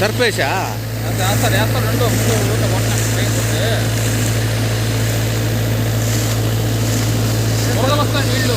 సర్పేసా వేస్తారు వేస్తారు రెండు ముందు కొట్టిన వస్తాయి నీళ్ళు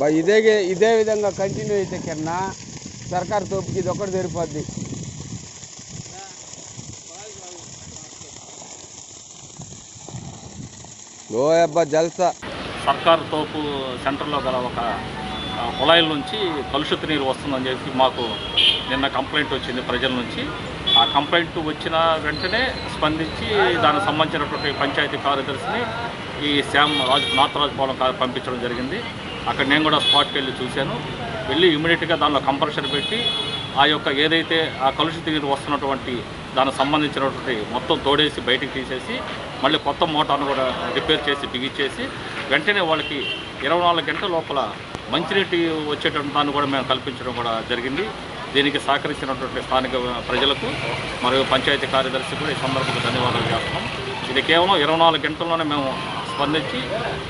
ఇదే ఇదే విధంగా కంటిన్యూ అయితే కింద సర్కారు తోపుకి ఇది ఒకటి సరిపోద్ది. ఓ అబ్బా జల్సా. సర్కారు తోపు సెంటర్లో గల ఒక కుళాయిల నుంచి కలుషిత నీరు వస్తుందని చెప్పి మాకు నిన్న కంప్లైంట్ వచ్చింది ప్రజల నుంచి. ఆ కంప్లైంట్ వచ్చిన వెంటనే స్పందించి దానికి సంబంధించినటువంటి పంచాయతీ కార్యదర్శిని ఈ శ్యామ్ రాజు నాథరాజుపాలెం కా- పంపించడం జరిగింది. అక్కడ నేను కూడా స్పాట్కి వెళ్ళి చూశాను. వెళ్ళి ఇమీడియట్గా దానిలో కంప్రెషర్ పెట్టి ఆ యొక్క ఏదైతే ఆ కలుషిత నీరు వస్తున్నటువంటి దానికి సంబంధించినటువంటి మొత్తం తోడేసి బయటికి తీసేసి మళ్ళీ కొత్త మోటార్ను కూడా రిపేర్ చేసి బిగించేసి వెంటనే వాళ్ళకి ఇరవై నాలుగు గంటల లోపల మంచినీటి వచ్చేటువంటి దాన్ని కూడా మేము కల్పించడం కూడా జరిగింది. దీనికి సహకరించినటువంటి స్థానిక ప్రజలకు మరియు పంచాయతీ కార్యదర్శి కూడా ఈ సందర్భంగా ధన్యవాదాలు చేస్తున్నాం. ఇది కేవలం ఇరవై నాలుగు గంటల్లోనే మేము స్పందించి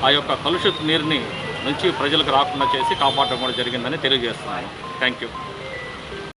ఆ యొక్క కలుషిత నీరుని నుంచి ప్రజలకు రాకుండా చేసి కాపాడడం కూడా జరిగిందని తెలియజేస్తున్నాను. Thank you